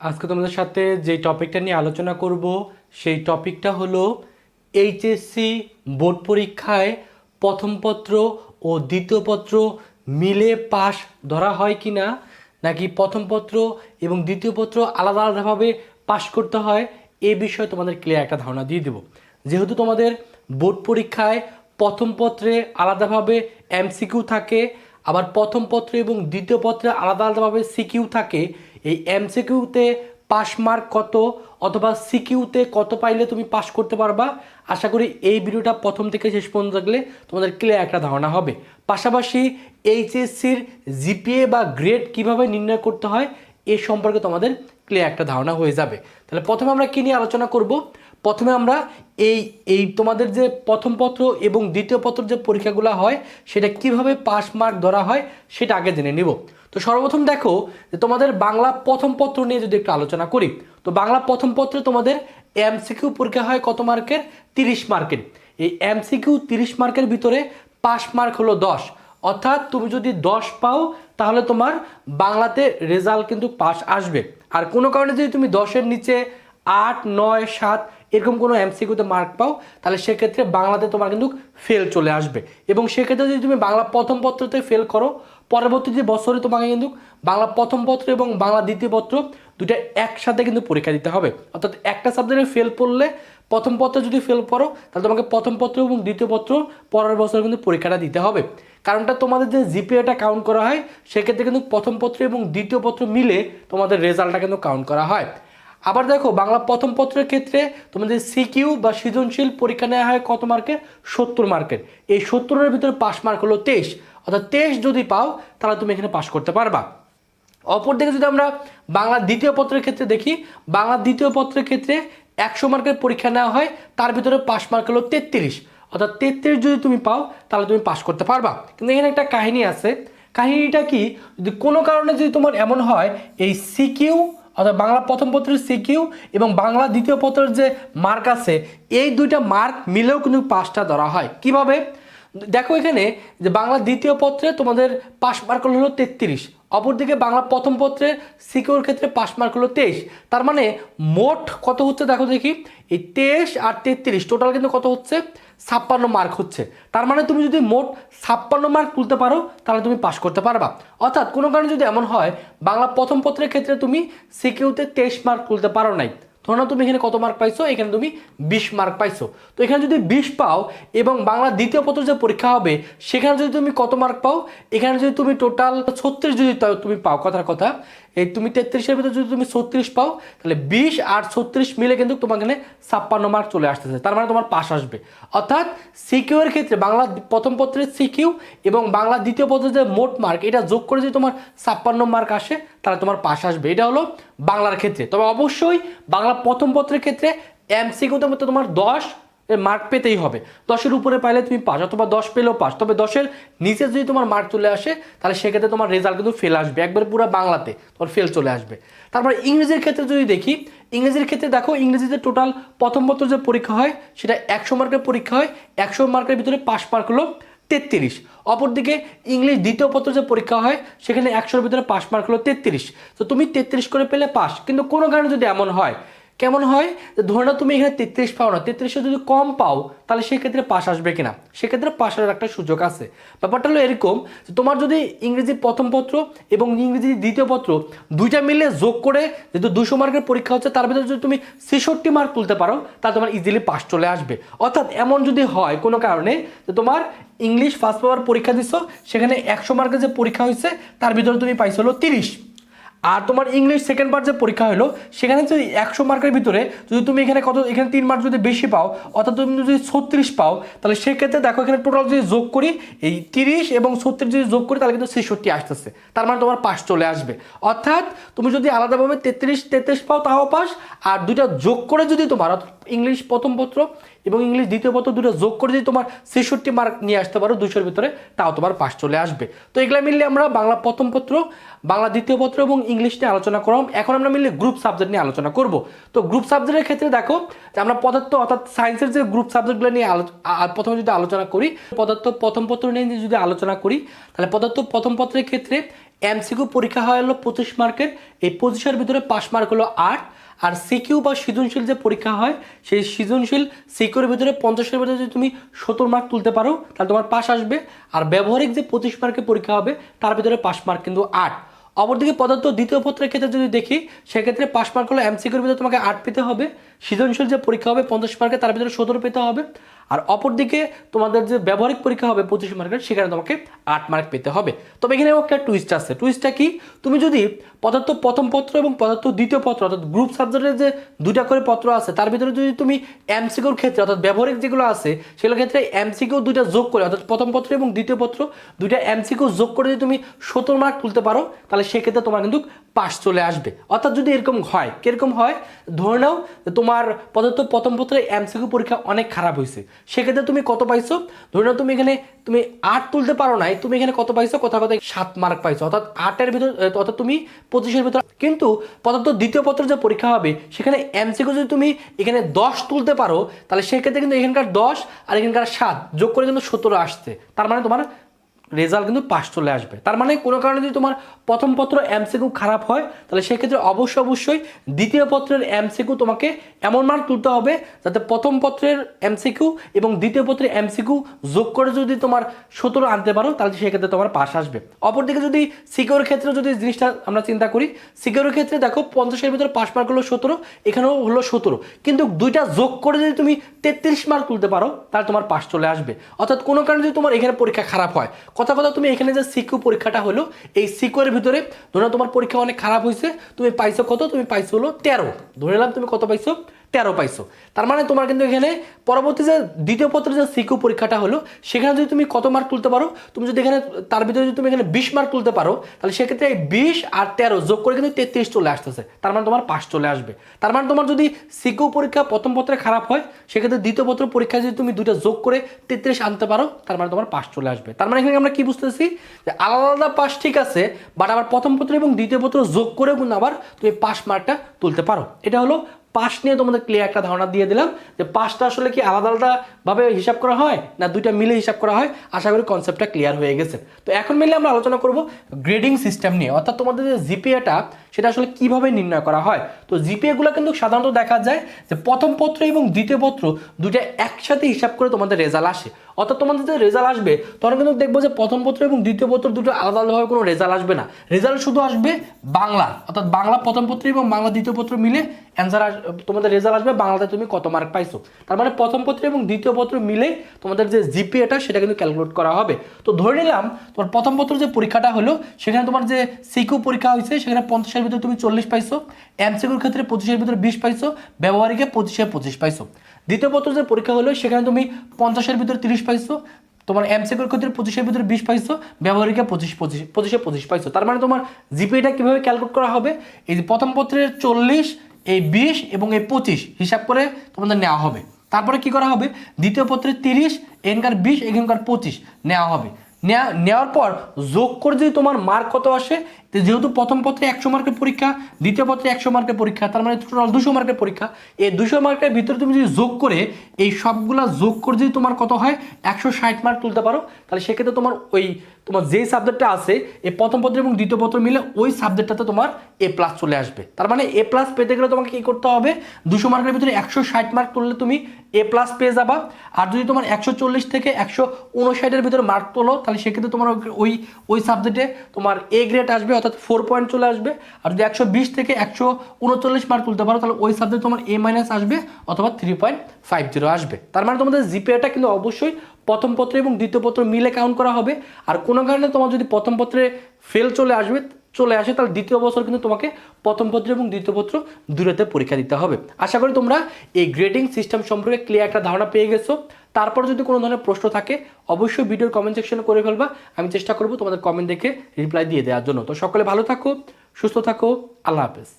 আজকে তোমাদের সাথে যে টপিকটা নিয়ে আলোচনা করব, সেই টপিকটা হলো এইচএসসি বোর্ড পরীক্ষায় প্রথম পত্র ও দ্বিতীয় পত্র মিলে পাস ধরা হয় কি না নাকি প্রথম পত্র এবং দ্বিতীয় পত্র আলাদা আলাদাভাবে পাস করতে হয় এই বিষয়ে তোমাদের ক্লিয়ার একটা ধারণা দিয়ে দেবো। যেহেতু তোমাদের বোর্ড পরীক্ষায় প্রথম পত্রে আলাদাভাবে এমসিকিউ থাকে, আবার প্রথম পত্র এবং দ্বিতীয় পত্রে আলাদা আলাদাভাবে সিকিউ থাকে এই এমসিকিউতে পাশ মার্ক কত অথবা সিকিউতে কত পাইলে তুমি পাশ করতে পারবা? আশা করি এই ভিডিওটা প্রথম থেকে শেষ পর্যন্ত থাকলে তোমাদের ক্লিয়ার একটা ধারণা হবে। পাশাপাশি এইচএসসির জিপিএ বা গ্রেড কীভাবে নির্ণয় করতে হয়, এ সম্পর্কে তোমাদের ক্লিয়ার একটা ধারণা হয়ে যাবে। তাহলে প্রথমে আমরা কী নিয়ে আলোচনা করব? প্রথমে আমরা এই এই তোমাদের যে প্রথম পত্র এবং দ্বিতীয় পত্র যে পরীক্ষাগুলো হয়, সেটা কীভাবে পাস মার্ক ধরা হয়, সেটা আগে জেনে নিব। তো সর্বপ্রথম দেখো যে তোমাদের বাংলা প্রথম পত্র নিয়ে যদি একটু আলোচনা করি, তো বাংলা প্রথম পত্রে তোমাদের এমসিকিউ পরীক্ষা হয় কত মার্কের? তিরিশ মার্কের। এই এমসিকিউ তিরিশ মার্কের ভিতরে পাস মার্ক হলো দশ। অর্থাৎ তুমি যদি দশ পাও, তাহলে তোমার বাংলাতে রেজাল্ট কিন্তু পাস আসবে। আর কোনো কারণে যদি তুমি দশের নিচে আট, নয়, সাত এরকম কোনো এমসিকিউতে মার্ক পাও, তাহলে সেক্ষেত্রে বাংলাতে তোমার কিন্তু ফেল চলে আসবে। এবং সেক্ষেত্রে যদি তুমি বাংলা প্রথম পত্রতে ফেল করো, পরবর্তী যে বছরে তোমাকে কিন্তু বাংলা প্রথম পত্র এবং বাংলা দ্বিতীয় পত্র দুটো একসাথে কিন্তু পরীক্ষা দিতে হবে। অর্থাৎ একটা সাবজেক্টে ফেল পড়লে প্রথম পত্র যদি ফেল করো, তাহলে তোমাকে প্রথম পত্র এবং দ্বিতীয় পত্র পরের বছর কিন্তু পরীক্ষাটা দিতে হবে। কারণটা তোমাদের যে জিপিএটা কাউন্ট করা হয়, সেক্ষেত্রে কিন্তু প্রথম পত্র এবং দ্বিতীয় পত্র মিলে তোমাদের রেজাল্টটা কিন্তু কাউন্ট করা হয়। আবার দেখো, বাংলা প্রথম পত্রের ক্ষেত্রে তোমাদের সিকিউ বা সৃজনশীল পরীক্ষা নেওয়া হয় কত মার্কের সত্তর মার্কের এই সত্তরের ভিতরে পাস মার্ক হলো তেইশ। অর্থাৎ তেইশ যদি পাও, তাহলে তুমি এখানে পাস করতে পারবা। অপরদিকে যদি আমরা বাংলা দ্বিতীয় পত্রের ক্ষেত্রে দেখি, বাংলা দ্বিতীয় পত্রের ক্ষেত্রে একশো মার্কের পরীক্ষা নেওয়া হয়, তার ভিতরে পাস মার্ক হলো তেত্রিশ। অর্থাৎ তেত্রিশ যদি তুমি পাও, তাহলে তুমি পাস করতে পারবা। কিন্তু এখানে একটা কাহিনী আছে। কাহিনীটা কি? যদি কোনো কারণে যদি তোমার এমন হয়, এই সিকিউ অর্থাৎ বাংলা প্রথম পত্রের সিকিউ এবং বাংলা দ্বিতীয় পত্রের যে মার্ক আছে, এই দুইটা মার্ক মিলেও কিন্তু পাশটা ধরা হয়। কীভাবে? দেখো এখানে যে বাংলা দ্বিতীয় পত্রে তোমাদের পাশ মার্ক হলো তেত্রিশ। অপরদিকে বাংলা প্রথম পত্রে সিকিউর ক্ষেত্রে পাশ মার্ক হলো তেইশ। তার মানে মোট কত হচ্ছে দেখো দেখি, এই তেইশ আর তেত্রিশ টোটাল কিন্তু কত হচ্ছে? ছাপ্পান্ন মার্ক হচ্ছে। তার মানে তুমি যদি মোট ছাপ্পান্ন মার্ক তুলতে পারো, তাহলে তুমি পাশ করতে পারবা। অর্থাৎ কোনো কারণে যদি এমন হয়, বাংলা প্রথম পত্রের ক্ষেত্রে তুমি সিকিউতে তেইশ মার্ক তুলতে পারো নাই। ধরো তুমি এখানে কত মার্ক পাইছো? এখানে তুমি বিশ মার্ক পাইছো। তো এখানে যদি বিশ পাও এবং বাংলা দ্বিতীয় পত্র যে পরীক্ষা হবে, সেখানে যদি তুমি কত মার্ক পাও? এখানে যদি তুমি টোটাল ছত্রিশ যদি তুমি পাও, কথার কথা এই তুমি তেত্রিশের ভিতরে যদি তুমি ছত্রিশ পাও, তাহলে বিশ আর ছত্রিশ মিলে কিন্তু তোমার এখানে ছাপ্পান্ন মার্ক চলে আসতেছে। তার মানে তোমার পাস আসবে। অর্থাৎ সিকিউ এর ক্ষেত্রে বাংলা প্রথম পত্রের সিকিউ এবং বাংলা দ্বিতীয় পত্রের যে মোট মার্ক এটা যোগ করে যদি তোমার ছাপ্পান্ন মার্ক আসে, তাহলে তোমার পাস আসবে। এটা হলো বাংলার ক্ষেত্রে। তবে অবশ্যই বাংলা প্রথম পত্রের ক্ষেত্রে এমসিকিউতে মধ্যে তোমার দশ এর মার্ক পেতেই হবে। দশের উপরে পাইলে তুমি পাস, অথবা দশ পেলেও পাস। তবে দশের নিচে যদি তোমার মার্ক চলে আসে, তাহলে সেক্ষেত্রে তোমার রেজাল্ট কিন্তু ফেল আসবে। একবার পুরো বাংলাতে তোমার ফেল চলে আসবে। তারপর ইংরেজির ক্ষেত্রে যদি দেখি, ইংরেজির ক্ষেত্রে দেখো, ইংরেজিতে টোটাল প্রথম পত্র যে পরীক্ষা হয়, সেটা একশো মার্কের পরীক্ষা হয়। একশো মার্কের ভিতরে পাস মার্ক হলো তেত্রিশ। অপরদিকে ইংলিশ দ্বিতীয় পত্র যে পরীক্ষা হয়, সেখানে একশোর ভিতরে পাস মার্ক হলো তেত্রিশ। তো তুমি তেত্রিশ করে পেলে পাস। কিন্তু কোনো কারণে যদি এমন হয় কেমন হয়? যে ধরে নাও তুমি এখানে তেত্রিশ পাও না, তেত্রিশে যদি কম পাও, তাহলে সেক্ষেত্রে পাস আসবে কিনা? সেক্ষেত্রে আসার একটা সুযোগ আছে। ব্যাপারটা হলো এরকম তোমার যদি ইংরেজি প্রথম পত্র এবং ইংরেজি দ্বিতীয় পত্র দুইটা মিলে যোগ করে যেহেতু দুশো মার্কের পরীক্ষা হচ্ছে, তার ভিতরে যদি তুমি ছেষট্টি মার্ক তুলতে পারো, তাহলে তোমার ইজিলি পাস চলে আসবে। অর্থাৎ এমন যদি হয় কোনো কারণে, যে তোমার ইংলিশ ফার্স্ট পেপার পরীক্ষা দিচ্ছ সেখানে একশো মার্কের যে পরীক্ষা হয়েছে, তার ভিতরে তুমি পাইছো হলো তিরিশ। আর তোমার ইংলিশ সেকেন্ড পার্ট যে পরীক্ষা হলো, সেখানে যদি একশো মার্কের ভিতরে যদি তুমি এখানে কত, এখানে তিন মার্ক যদি বেশি পাও, অর্থাৎ তুমি যদি ছত্রিশ পাও, তাহলে সেক্ষেত্রে দেখো এখানে টোটাল যদি যোগ করি, এই তিরিশ এবং ছত্রিশ যদি যোগ করি, তাহলে কিন্তু ছেষট্টি আসতেছে। তার মানে তোমার পাস চলে আসবে। অর্থাৎ তুমি যদি আলাদাভাবে তেত্রিশ তেত্রিশ পাও, তাও পাস, আর দুইটা যোগ করে যদি তোমার ইংলিশ প্রথম পত্র এবং ইংলিশ দ্বিতীয় পত্র দুটো যোগ করে যদি তোমার ছেষট্টি মার্ক নিয়ে আসতে পারো দুশোর ভিতরে, তাও তোমার পাস চলে আসবে। তো এগুলা মিললে আমরা বাংলা প্রথম পত্র, বাংলা দ্বিতীয় পত্র এবং ইংলিশ নিয়ে আলোচনা করলাম। এখন আমরা মিললে গ্রুপ সাবজেক্ট নিয়ে আলোচনা করব। তো গ্রুপ সাবজেক্টের ক্ষেত্রে দেখো যে আমরা পদার্থ অর্থাৎ সায়েন্সের যে গ্রুপ সাবজেক্টগুলো নিয়ে প্রথমে যদি আলোচনা করি, পদার্থ প্রথম পত্র নিয়ে যদি আলোচনা করি, তাহলে পদার্থ প্রথম পত্রের ক্ষেত্রে এমসিকিউ পরীক্ষা হয় হলো পঁচিশ মার্কের। এই পঁচিশের ভিতরে পাস মার্ক হলো আট। আর সিকিউ বা সৃজনশীল যে পরীক্ষা হয়, সেই সৃজনশীল সিকিউর ভিতরে পঞ্চাশের ভিতরে যদি তুমি সত্তর মার্ক তুলতে পারো, তাহলে তোমার পাস আসবে। আর ব্যবহারিক যে পঁচিশ মার্কের পরীক্ষা হবে, তার ভিতরে পাস মার্ক কিন্তু আট। অপরদিকে পদার্থ দ্বিতীয় পত্রের ক্ষেত্রে যদি দেখি, সেক্ষেত্রে পাস মার্ক হলো এমসিকিউর ভিতরে তোমাকে আট পেতে হবে। সৃজনশীল যে পরীক্ষা হবে, পঞ্চাশ মার্কে তার ভিতরে সতেরো পেতে হবে। আর অপরদিকে তোমাদের যে ব্যবহারিক পরীক্ষা হবে, পঁচিশ মার্কের সেখানে তোমাকে আট মার্ক পেতে হবে। তবে এখানে একটা টুইস্ট আছে। টুইস্টটা কি? তুমি যদি পদার্থ প্রথম পত্র এবং পদার্থ দ্বিতীয় পত্র, অর্থাৎ গ্রুপ সাবজেক্টের যে দুইটা করে পত্র আছে, তার ভিতরে যদি তুমি এমসিকিউর ক্ষেত্রে, অর্থাৎ ব্যবহারিক যেগুলো আছে, সেগুলোর ক্ষেত্রে এমসিকিউ দুইটা যোগ করে, অর্থাৎ প্রথম পত্র এবং দ্বিতীয় পত্র দুইটা এমসিকিউ যোগ করে যদি তুমি সত্তর মার্ক তুলতে পারো, তাহলে সেক্ষেত্রে তোমার কিন্তু পাস চলে আসবে। অর্থাৎ যদি এরকম হয়, কীরকম হয়? ধরে নাও, তোমার পদার্থ প্রথম পত্রে এমসিকিউ পরীক্ষা অনেক খারাপ হয়েছে। সেক্ষেত্রে তুমি কত পাইছো? ধরে নাও, তুমি এখানে, তুমি আট তুলতে পারো নাই, তুমি এখানে কত পাইছো? কথা কথা সাত মার্ক পাইছো। অর্থাৎ আটের ভিতর অর্থাৎ তুমি পঁচিশের ভিতর। কিন্তু পদার্থ দ্বিতীয় পত্র যে পরীক্ষা হবে, সেখানে এমসিকিউ যদি তুমি এখানে দশ তুলতে পারো, তাহলে সেক্ষেত্রে কিন্তু এখানকার দশ আর এখানকার সাত যোগ করে কিন্তু সতেরো আসছে। তার মানে তোমার রেজাল্ট কিন্তু পাশ চলে আসবে। তার মানে কোনো কারণে যদি তোমার প্রথম পত্র এমসিকিউ খারাপ হয়, তাহলে সেক্ষেত্রে অবশ্যই অবশ্যই দ্বিতীয় পত্রের এমসিকিউ তোমাকে এমন মার্ক তুলতে হবে যাতে প্রথম পত্রের এমসিকিউ এবং দ্বিতীয় পত্রের এমসিকিউ যোগ করে যদি তোমার সতেরো আনতে পারো, তাহলে সেক্ষেত্রে তোমার পাশ আসবে। অপরদিকে যদি সিকিউর ক্ষেত্রে যদি জিনিসটা আমরা চিন্তা করি, সিকিউর ক্ষেত্রে দেখো পঞ্চাশের ভিতরে পাস মার্ক হলো সতেরো, এখানেও হলো সতেরো। কিন্তু দুইটা যোগ করে যদি তুমি তেত্রিশ মার্ক তুলতে পারো, তাহলে তোমার পাশ চলে আসবে। অর্থাৎ কোনো কারণে যদি তোমার এখানে পরীক্ষা খারাপ হয় কথা কথা, তুমি এখানে যে সিকিউ পরীক্ষাটা হলো, এই সিকিউর ভিতরে ধরে তোমার পরীক্ষা অনেক খারাপ হয়েছে, তুমি পাইছো কত? তুমি পাইছো হলো তেরো। ধরে নিলাম তুমি কত পাইছো? তেরো পাইছো। তার মানে তোমার কিন্তু এখানে পরবর্তী যে দ্বিতীয় পত্রের যে সিকিউ পরীক্ষাটা হলো, সেখানে যদি তুমি কত মার্ক তুলতে পারো, তুমি যদি এখানে, তার ভিতরে যদি তুমি এখানে বিশ মার্ক তুলতে পারো, তাহলে সেক্ষেত্রে এই বিশ আর তেরো যোগ করে কিন্তু তেত্রিশ চলে আসতেছে। তার মানে তোমার পাশ চলে আসবে। তার মানে তোমার যদি সিকিউ পরীক্ষা প্রথম পত্রে খারাপ হয়, সেক্ষেত্রে দ্বিতীয় পত্র পরীক্ষায় যদি তুমি দুইটা যোগ করে তেত্রিশ আনতে পারো, তার মানে তোমার পাশ চলে আসবে। তার মানে এখানে আমরা কি বুঝতেছি? যে আলাদা আলাদা পাস ঠিক আছে বাট আবার প্রথম পত্র এবং দ্বিতীয় পত্র যোগ করেও কিন্তু আবার তুমি পাস মার্কটা তুলতে পারো। এটা হলো পাস নিয়ে তোমাদের ক্লিয়ার একটা ধারণা দিয়ে দিলাম যে পাশটা আসলে কি আলাদা আলাদাভাবে হিসাব করা হয় না দুইটা মিলে হিসাব করা হয়? আশা করি কনসেপ্টটা ক্লিয়ার হয়ে গেছে। তো এখন মিলে আমরা আলোচনা করব গ্রেডিং সিস্টেম নিয়ে। অর্থাৎ তোমাদের যে জিপিএটা সেটা আসলে কীভাবে নির্ণয় করা হয়? তো জিপিএগুলো কিন্তু সাধারণত দেখা যায় যে প্রথম পত্র এবং দ্বিতীয় পত্র দুইটা একসাথে হিসাব করে তোমাদের রেজাল্ট আসে। অর্থাৎ তোমাদের যে রেজাল্ট আসবে, তখন কিন্তু দেখব যে প্রথম পত্র এবং দ্বিতীয় পত্র দুটো আলাদা আলাদাভাবে কোনো রেজাল্ট আসবে না। রেজাল্ট শুধু আসবে বাংলা, অর্থাৎ বাংলা প্রথম পত্র এবং বাংলা দ্বিতীয় পত্র মিলে অ্যান্সার আস তোমাদের রেজাল্ট আসবে, বাংলাতে তুমি কত মার্ক পাইছো। তার মানে প্রথম পত্র এবং দ্বিতীয় পত্র মিলে তোমাদের যে জিপিএটা সেটা কিন্তু ক্যালকুলেট করা হবে। তো ধরে নিলাম, তোমার প্রথম পত্র যে পরীক্ষাটা হলো, সেখানে তোমার যে সিকিউ পরীক্ষা হয়েছে, সেখানে পঞ্চাশের ভিতরে তুমি চল্লিশ পাইছো এমসিকিউর ক্ষেত্রে পঁচিশের ভিতরে বিশ পাইছো, ব্যবহারিকে পঁচিশে পঁচিশ পাইছো। দ্বিতীয় পত্র যে পরীক্ষা হলো, সেখানে তুমি পঞ্চাশের ভিতরে তিরিশ পাইছো, তোমার এমসিকিউর ক্ষেত্রে পঁচিশের ভিতরে বিশ পাইছো, ব্যবহারিকে পঁচিশ পঁচিশ, পঁচিশে পঁচিশ পাইছো। তার মানে তোমার জিপিএটা কীভাবে ক্যালকুলেট করা হবে? এই যে প্রথম পত্রের চল্লিশ, এই বিশ এবং এই পঁচিশ হিসাব করে তোমাদের নেওয়া হবে। তারপরে কি করা হবে? দ্বিতীয় পত্রের তিরিশ, এখানকার বিশ, এখানকার পঁচিশ নেওয়া হবে। নেওয়ার পর যোগ করে যদি তোমার মার্ক কত আসে যেহেতু প্রথম পত্রে একশো মার্কের পরীক্ষা, দ্বিতীয় পত্রে একশো মার্কের পরীক্ষা, তার মানে টোটাল দুশো মার্কের পরীক্ষা, এই দুশো মার্কের ভিতরে তুমি যদি যোগ করে, এই সবগুলা যোগ করে যদি তোমার কত হয়, একশো ষাট মার্ক তুলতে পারো, তাহলে সেক্ষেত্রে তোমার ওই তোমার যেই সাবজেক্টটা আছে এই প্রথম পত্র এবং দ্বিতীয় পত্র মিলে ওই সাবজেক্টটাতে তোমার এ প্লাস চলে আসবে। তার মানে এ প্লাস পেতে গেলে তোমাকে কী করতে হবে? দুশো মার্কের ভিতরে একশো ষাট মার্ক তুললে তুমি এ প্লাস পেয়ে যাবা। আর যদি তোমার একশো চল্লিশ থেকে একশো উনষাটের ভিতরে মার্ক তোলো, তাহলে সেক্ষেত্রে তোমার ওই ওই সাবজেক্টে তোমার এ গ্রেড আসবে, অর্থাৎ ফোর পয়েন্ট চলে আসবে। আর যদি একশো বিশ থেকে একশো উনচল্লিশ মার্ক তুলতে পারো, তাহলে ওই সাবজেক্ট তোমার এ মাইনাস আসবে, অথবা থ্রি পয়েন্ট ফাইভ জিরো আসবে। তার মানে তোমাদের জিপিএটা কিন্তু অবশ্যই প্রথম পত্র এবং দ্বিতীয় পত্র মিলে কাউন্ট করা হবে। আর কোনো কারণে তোমার যদি প্রথম পত্রে ফেল চলে আসবে, চলে আসে, তাহলে দ্বিতীয় বছর কিন্তু তোমাকে প্রথম পত্র এবং দ্বিতীয় পত্র দূরেতে পরীক্ষা দিতে হবে। আশা করি তোমরা এই গ্রেডিং সিস্টেম সম্পর্কে ক্লিয়ার একটা ধারণা পেয়ে গেছো। তারপর যদি কোনো ধরনের প্রশ্ন থাকে, অবশ্যই ভিডিওর কমেন্ট সেকশনে করে ফেলবা। আমি চেষ্টা করব তোমাদের কমেন্ট দেখে রিপ্লাই দিয়ে দেওয়ার জন্য। তো সকলে ভালো থাকো, সুস্থ থাকো, আল্লাহ হাফেজ।